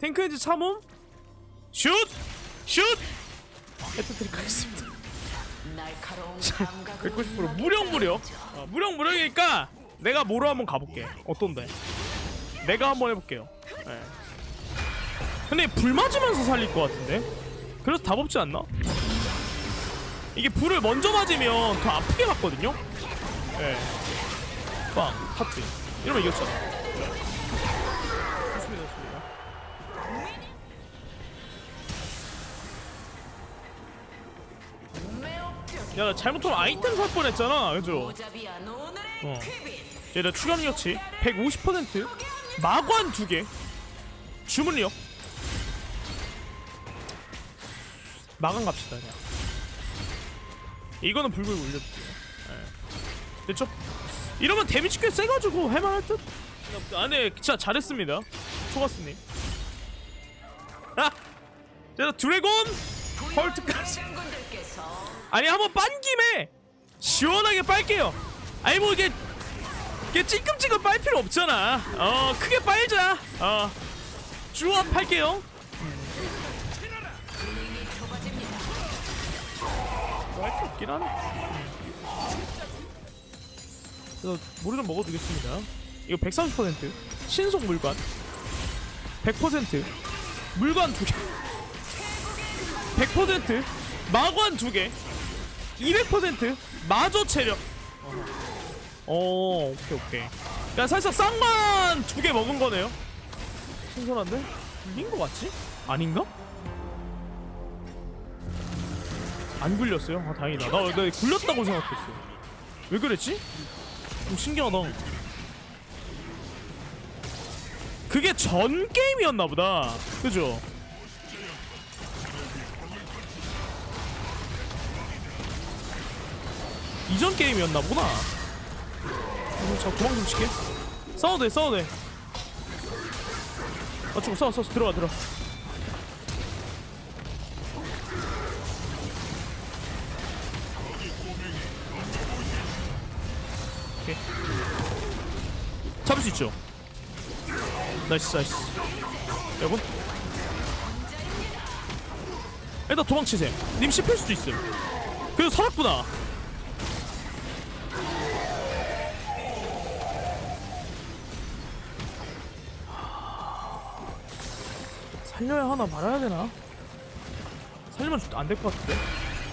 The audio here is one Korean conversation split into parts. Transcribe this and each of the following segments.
탱크엔지 참음? 슛! 슛! 헤트트릭 하겠습니다. 날카로운 감각으로 190% 무력 무력 어, 무력 무력이니까 내가 뭐로 한번 가볼게. 어떤데? 내가 한번 해볼게요. 예. 근데 불 맞으면서 살릴 것 같은데? 그래서 답 없지 않나? 이게 불을 먼저 맞으면 더 아프게 맞거든요? 예. 빵 하트 이러면 이겼잖아 야나 잘못하면 아이템 살 뻔했잖아 그죠? 어. 퀴빈 얘들 추가력치 150% 마관 2개 주문력 마감 갑시다 그냥 이거는 불굴 올려줄게요 예. 됐죠? 이러면 데미지 꽤 세가지고 할만할 듯? 아네 진짜 잘했습니다 초가스님 아! 자 드래곤 헐트까지 아니 한번 빤 김에 시원하게 빨게요. 아니 뭐 이게 이게 찔끔찔끔 빨 필요 없잖아. 어 크게 빨자. 어 주업 할게요. 좁아집니다. 뭐할게 없긴 하네. 그래서 좀 먹어두겠습니다. 이거 130% 신속 물관 100% 물관 두 개. 100% 마관 두 개. 200% 마저 체력. 어, 오케이 오케이. 야 살짝 쌍만 두 개 먹은 거네요. 신선한데? 굴린 거 같지? 아닌가? 안 굴렸어요? 아 다행이다. 나, 나 굴렸다고 생각했어. 왜 그랬지? 좀 신기하다. 그게 전 게임이었나 보다. 그죠? 이전 게임이었나 보구나. 어, 자 도망 좀 칠게. 싸워도 돼, 싸워도 돼. 맞추고 싸워, 싸워, 들어가, 들어가. 오케이. 잡을 수 있죠. 나이스, 나이스. 여러분. 일단 도망치세요. 님 씹힐 수도 있음. 그래도 살았구나. 살려야 하나 말아야 되나? 살리면 안 될 것 같은데?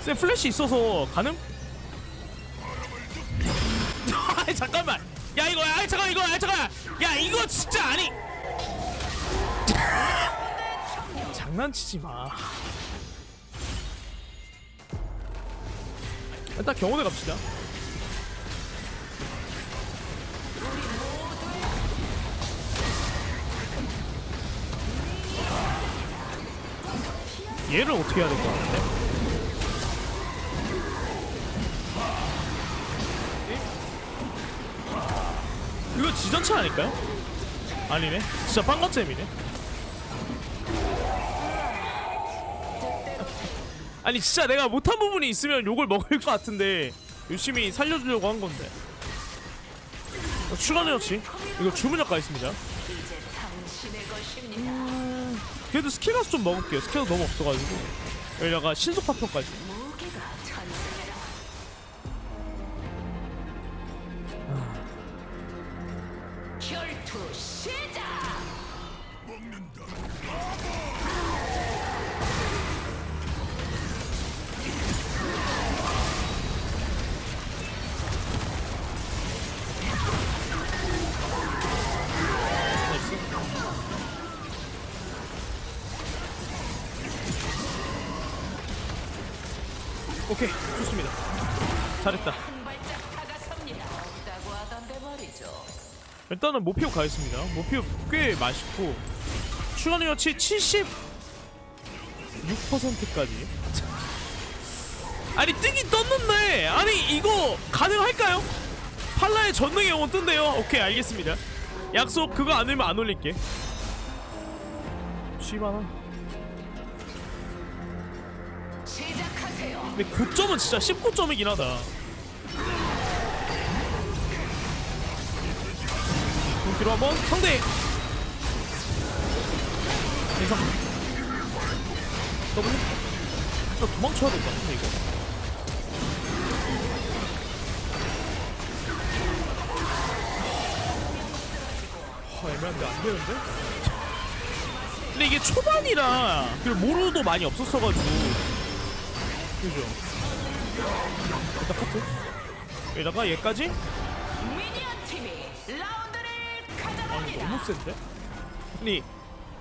쌤 플래시 있어서 가능? 아이 잠깐만 야 이거 야 잠깐 이거 야 잠깐 야 이거 진짜 아니 장난치지 마 일단 경호대 갑시다 얘를 어떻게 해야 될 것 같은데? 이거 지전차 아닐까요? 아니네. 진짜 빵갓잼이네. 아니 진짜 내가 못한 부분이 있으면 욕을 먹을 것 같은데 열심히 살려주려고 한 건데. 어, 추가 내역치 이거 주문력 가 있습니다 그래도 스킬 가서 좀 먹을게요. 스킬도 너무 없어가지고. 여기다가 신속 파편까지 오케이 좋습니다. 잘했다. 일단은 모피오 가겠습니다. 모피오 꽤 맛있고 추가 능력치 76%까지. 아니 뜨긴 떴는데 아니 이거 가능할까요? 팔라의 전능의 영혼 뜬대요. 오케이 알겠습니다. 약속 그거 안 들면 안 올릴게. 쉬바나 시작하세요. 근데 9점은 진짜 19점이긴 하다. 뒤로 한번 상대. 괜찮아 더블. 나 도망쳐야 될 것 같은데 이거. 아, 애매한데 안 되는데? 근데 이게 초반이라 그리고 모루도 많이 없었어가지고 그죠? 일단 커트 여기다가 얘까지 미니언 팀이 라운드를 아니 가져갑니다. 너무 센데? 아니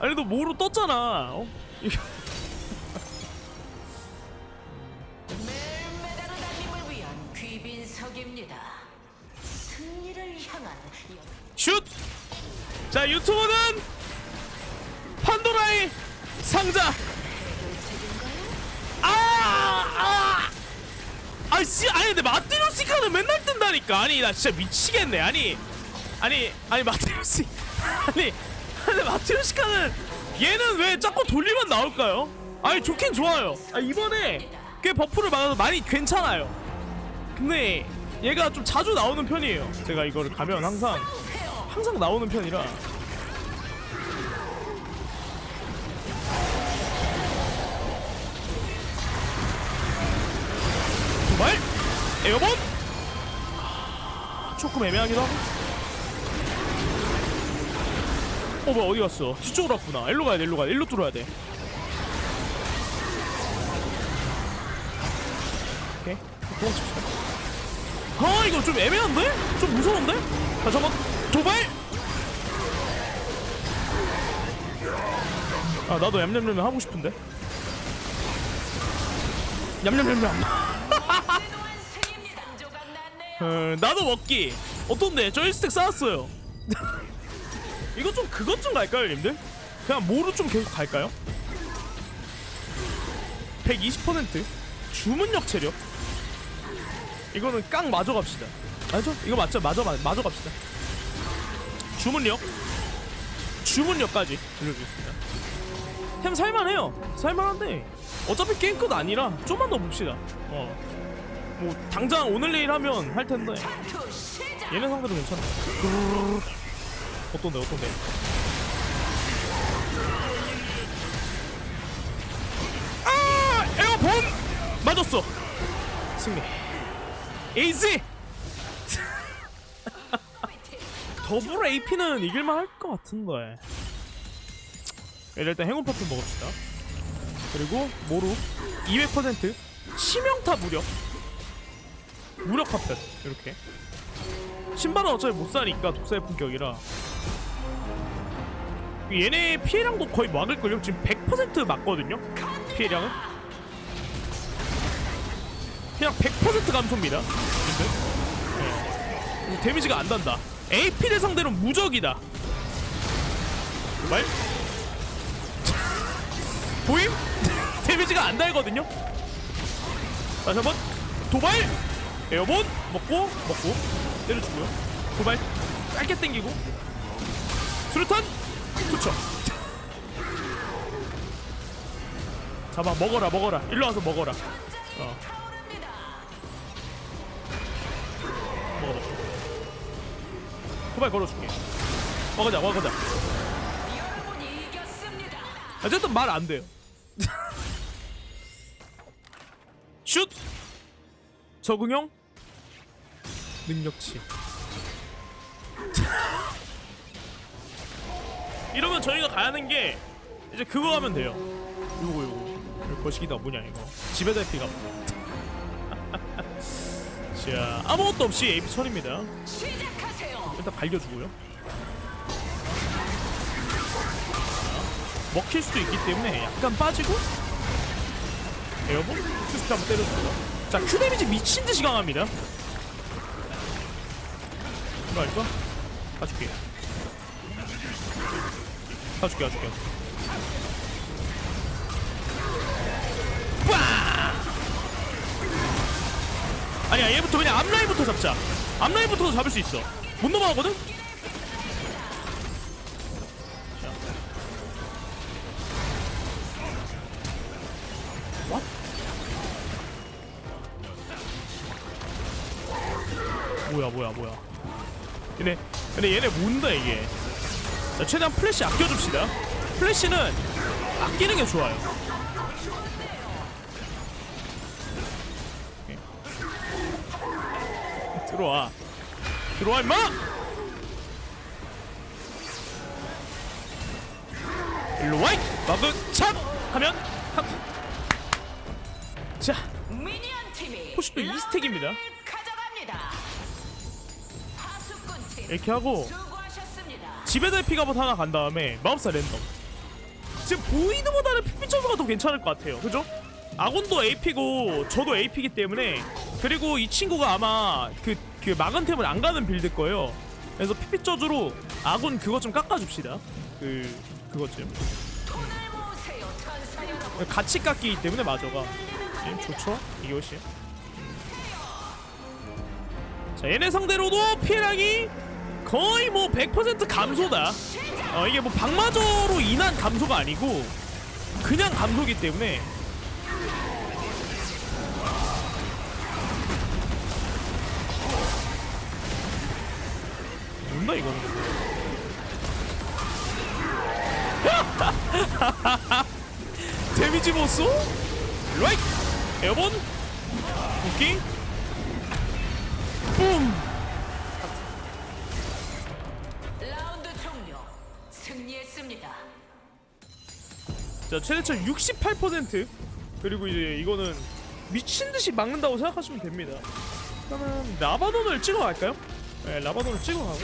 아니 너 모루 떴잖아 어? 이거 메르메다르다님을 위한 귀빈석입니다. 승리를 향한 연... 슛! 자 유튜브는 판도라의 상자 아! 아! 아씨 아니 근데 마티노시카는 맨날 뜬다니까. 아니 나 진짜 미치겠네. 아니 아니 아니 마티노시 아니 근데 마티노시카는 얘는 왜 자꾸 돌리면 나올까요? 아니 좋긴 좋아요. 아 이번에 꽤 버프를 받아서 많이 괜찮아요. 근데 얘가 좀 자주 나오는 편이에요. 제가 이거를 가면 항상 항상 나오는 편이라 두발 에어본! 아, 조금 애매하기도 하고. 어 뭐야 어디 갔어? 뒤쪽으로 왔구나. 일로 가야 돼 일로 가야 돼. 일로 뚫어야 돼. 오케이. 도망칩시다. 아 이거 좀 애매한데? 좀 무서운데? 다시 한번. 도발! 아 나도 얌얌얌얌 하고 싶은데. 얌얌얌얌 어, 나도 먹기 어떤데? 저 1스택 쌓았어요 이거 좀 그것 좀 갈까요 님들? 그냥 모루 좀 계속 갈까요? 120% 주문력 체력 이거는 깡 마저 갑시다 알죠? 이거 맞죠? 마- 마저 갑시다 주문력 주문력까지 올려주겠습니다 템 살만해요 살만한데 어차피 게임 끝 아니라 좀만 더 봅시다 어. 뭐 당장 오늘 내일 하면 할 텐데. 얘네 상대로 괜찮아. 어떤데 어떤데? 아 에어본 맞았어. 승리. 에이지. 더블 AP는 이길만 할 것 같은데. 일단 행운 퍼플 먹읍시다. 그리고 모루 200% 치명타 무력. 무력 파편. 이렇게. 신발은 어차피 못 사니까 독사의 품격이라. 얘네 피해량도 거의 막을걸요? 지금 100% 맞거든요? 피해량은? 그냥 100% 감소입니다. 네. 데미지가 안 단다. AP를 상대로 무적이다. 말 보임? 데미지가 안 달거든요? 다시 한번. 도발! 에어본! 먹고 먹고. 때려주고요. 도발. 짧게 당기고. 수류탄! 투척 잡아 먹어라 먹어라. 일로 와서 먹어라. 어. 먹어 먹어 도발 걸어줄게. 여러분이 이겼습니다. 어쨌든 말 안 돼요 슛! 적응형 능력치. 이러면 저희가 가야 하는 게 이제 그거 하면 돼요. 요거 요거. 거시기다 뭐냐 이거. 집에 대피가 자 아무것도 없이 AP 천입니다. 일단 갈겨주고요. 자, 먹힐 수도 있기 때문에 약간 빠지고 에어본 큐스트 한번 때려주고요 자큐 데미지 미친듯이 강합니다 이거 할까? 가줄게 가줄게 가줄게 빠! 아니야 얘부터 그냥 앞라인부터 잡자 앞라인부터 잡을 수 있어 못 넘어가거든? 근데 얘네 뭔다 이게 자 최대한 플래시 아껴줍시다 플래시는 아끼는 게 좋아요. 오케이. 들어와. 들어와 임마! 일로 와이! 나도 참! 하면 탁! 자, 미니언 팀이 포시도 이 스택입니다. 라운드를 가져갑니다. 이렇게 하고. 지배대 피가봇 하나 간 다음에 마법사 랜덤. 지금 보이드보다는 피피천수가 더 괜찮을 것 같아요. 그죠? 아곤도 AP고 저도 AP이기 때문에 그리고 이 친구가 아마 그, 그 마건템을 안 가는 빌드일 거예요. 그래서 피피 저주로 아곤 그거 좀 깎아줍시다. 그 그것 좀. 같이 깎이기 때문에 마저가. 예, 좋죠? 이것이. 자 얘네 상대로도 피해량이 거의 뭐 100% 감소다. 어 이게 뭐 방마저로 인한 감소가 아니고 그냥 감소기 때문에. 뭔다 이거는. 데미지 보소. 라이트. 에어본. 뿜. 라 자 최대차 68% 그리고 이제 이거는 미친 듯이 막는다고 생각하시면 됩니다. 그러면 라바돈을 찍어갈까요? 네, 라바돈을 찍어가고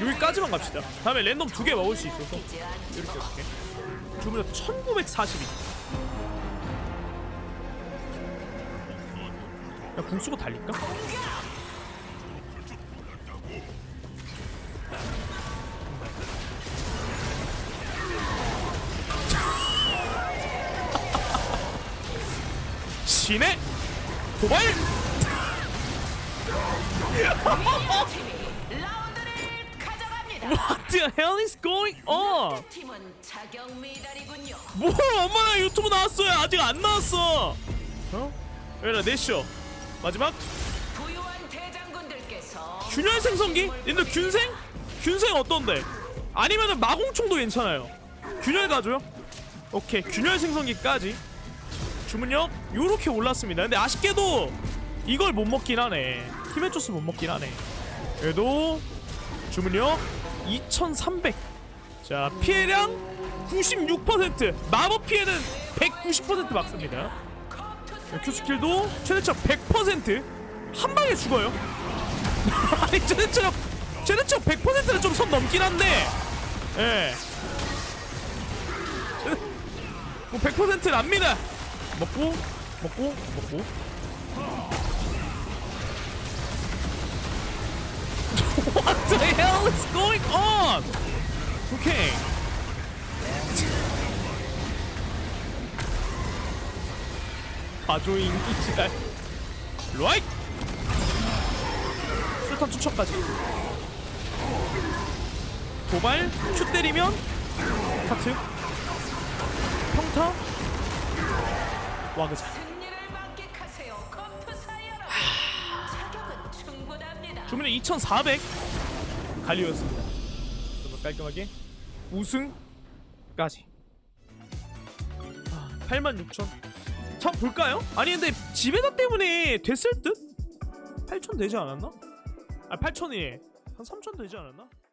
여기까지만 갑시다. 다음에 랜덤 두 개 먹을 수 있어서 이렇게 이렇게. 주문료 1942. 야, 궁 쓰고 달릴까? 신의 도발! 라운드를 가져갑니다. What the hell is going on? 뭘 엄마나 유튜브 나왔어요 아직 안 나왔어 어? 얘들아 내쇼 마지막 균열 생성기? 얘들 균생? 균생 어떤데? 아니면은 마공총도 괜찮아요 균열 가줘요? 오케이 균열 생성기까지 주문력 요렇게 올랐습니다. 근데 아쉽게도 이걸 못 먹긴 하네. 조스 못 먹긴 하네. 그래도 주문력 2300 자 피해량 96% 마법 피해는 190% 막습니다. 큐 스킬도 최대차 100%한 방에 죽어요? 아니 최대차 최대차 100%는 좀 선 넘긴 한데. 예. 뭐 100%는 압니다 먹고 먹고 먹고. What the hell is going on? 오케이 바조인 이지랄 라이트! 술탄 투척까지. 도발 큐 때리면 하트. 평타 와그자. 주문은 2400 갈리오였습니다 정말 깔끔하게 우승까지 아, 86,000 참 볼까요? 아니 근데 지배다 때문에 됐을 듯? 8,000 되지 않았나? 아 8,000이 한 3,000 되지 않았나?